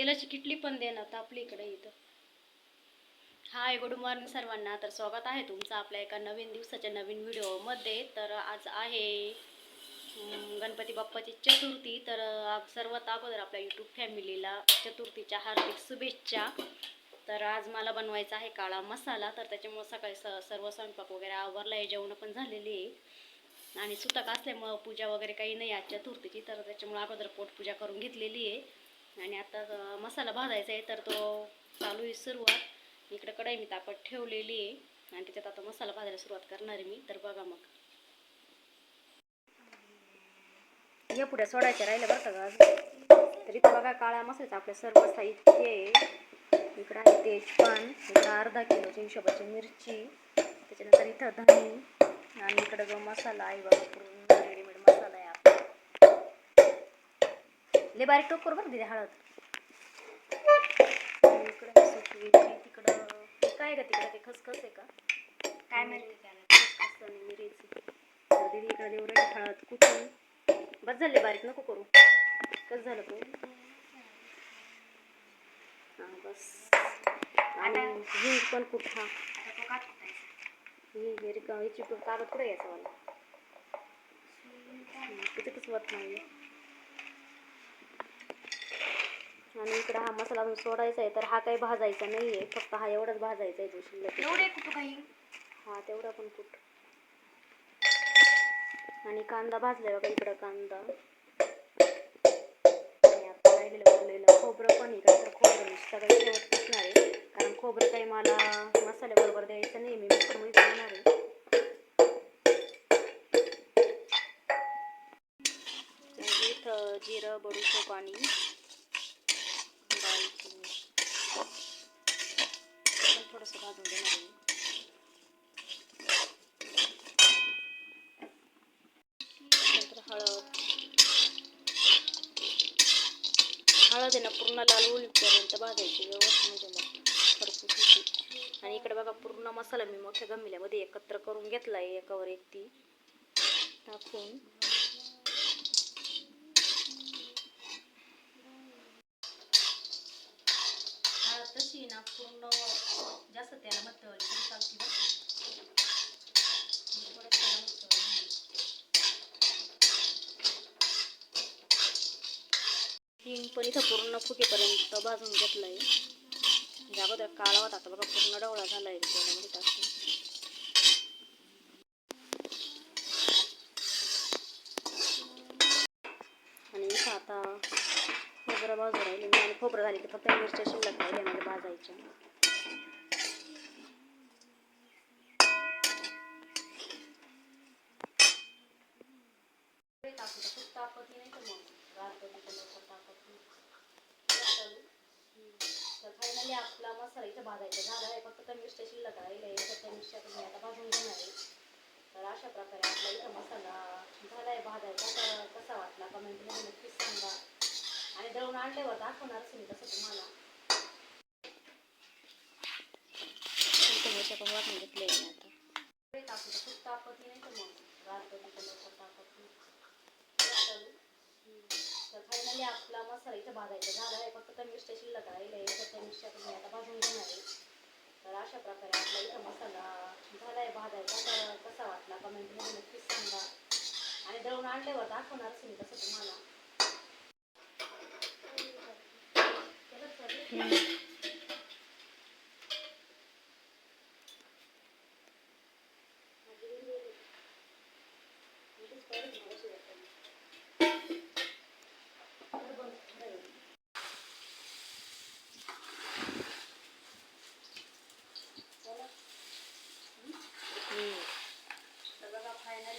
तेलाची किटली पण देणार तर आपल्या इकडे इथं. हाय गुड मॉर्निंग सर्वांना. तर स्वागत आहे तुमचं आपल्या एका नवीन दिवसाच्या नवीन व्हिडिओमध्ये. तर आज आहे गणपती बाप्पाची चतुर्थी. तर सर्वात अगोदर आपल्या यूट्यूब फॅमिलीला चतुर्थीच्या हार्दिक शुभेच्छा. तर आज मला बनवायचा आहे काळा मसाला. तर त्याच्यामुळं सकाळी स सर्व स्वयंपाक वगैरे आवरला आहे जेवणं पण झालेली आहे. आणि सुतक असल्यामुळं पूजा वगैरे काही नाही आज चतुर्थीची. तर त्याच्यामुळं अगोदर पोटपूजा करून घेतलेली आहे. आणि आता मसाला भाजायचा आहे तर तो चालू आहे सुरुवात. इकडे कढाई मी तापत ठेवलेली आहे आणि त्याच्यात आता मसाला भाजायला सुरुवात करणार आहे मी. तर बघा मग. या पुढे सोडायच्या राहिल्या बरं का तर इथं बघा काळा मसाल्याचा आपल्या सर्व साहित्य आहे. इकडं आहे तेजपान इकडं अर्धा किलोची हिशोबाची मिरची. त्याच्यानंतर इथं धनी. आणि इकडं जो मसाला आहे बघा लय बारीक टोक करू बरं दिदी हळद इकडं तिकडं हे काय का तिकडं ते खसखस आहे का काय माहिती त्याला खसखस आणि मिरची दीदी इकडे देऊ हळद कुठून बस झाले बारीक नको करू कसं झालं तू हां बस आणि हिंग पण कुठ हा हिंग हे रिका हिची कागद कुठे घ्यायचा मला त्याच्यातच वत नाही आणि इकडं हा मसाला अजून सोडायचा आहे तर हा काही भाजायचा नाही आहे फक्त हा एवढाच भाजायचा आहे जो शिल्लक. एवढे कुठं काही? हा तेवढा पण कुठ? आणि कांदा भाजलाय बघा इकडं कांदा. खोबरं पण इकडं तर खोबरं मी सगळं शेवट टाकणार आहे. कारण खोबरं काही मला मसाल्याबरोबर द्यायचं नाही मी मिक्सरमध्ये बनवणार आहे. इथं जिरं बडीशोप आणि दालचिनी पण थोडंसं भाजून देणार आहे मी. नंतर हळद हळद आहे ना पूर्ण लाल होईपर्यंत भाजायची व्यवस्थित म्हणजे मग खरपूस आणि इकडे बघा पूर्ण मसाला मी मोठ्या गमिल्यामध्ये एकत्र करून घेतला आहे एकावर एक ती टाकून तशी ना पूर्ण जास्त त्याला मत चालते बरं. थोडं हिंग पण इथं पूर्ण फुकेपर्यंत भाजून घेतलं आहे म्हणजे अगोदर काळा होता आता बघा पूर्ण डवळा झाला आहे तेलामध्ये टाकून आणि इथं आता खोबरं बाजू राहिले खोबरं झाली तर फक्त मिरच्या शिल्लक राहिल्या म्हणजे भाजायच्या. खूप तापत नाही तर मग गार लवकर तापत नाही तर फायनली आपला मसाला इथं भाजायचा. झाला आहे फक्त त्या मिरच्या शिल्लक राहिल्या आहे तर त्या मिरच्या तुम्ही आता भाजून घेणार आहे. तर अशा प्रकारे आपला इथं मसाला झाला आहे भाजायचा. तर कसा वाटला कमेंटमध्ये नक्कीच सांगा. दळून आणल्यावर दाखवणारच मी तसं तुम्हाला. पण वाटून घेतले आता. खूप तापत नाही तर मग? गार कधी तर लवकर तापत नाही. तर फायनली आपला मसाला इथं भाजायचा झाला आहे. फक्त त्या मिरच्या शिल्लक राहिल्या. आहे तर त्या मिरच्या तुम्ही आता भाजून घेणार आहे. तर अशा प्रकारे आपला इथं मसाला झाला आहे भाजायचा. तर कसा वाटला कमेंटमध्ये नक्कीच सांगा. आणि दळून आणल्यावर दाखवणारच मी तसं तुम्हाला तर बघा फायनली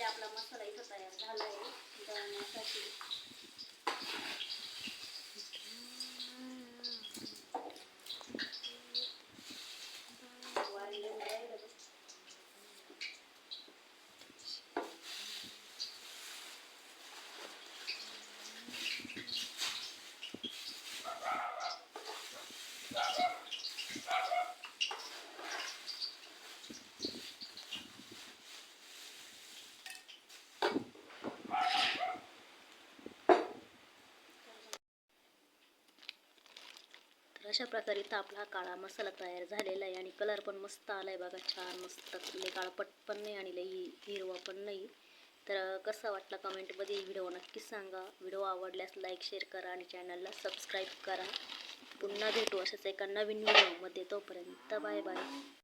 आपला मसाला इथं तयार झाला आहे अशा प्रकारे इथं आपला हा काळा मसाला तयार झालेला आहे आणि कलर पण मस्त आला आहे बघा. छान मस्त लई काळपट पण नाही आणि लई हिरवा पण नाही. तर कसा वाटला कमेंटमध्ये व्हिडिओ नक्की सांगा. व्हिडिओ आवडल्यास लाईक शेअर करा आणि चॅनलला सबस्क्राईब करा. पुन्हा भेटू अशाच एका नवीन व्हिडिओमध्ये तोपर्यंत बाय बाय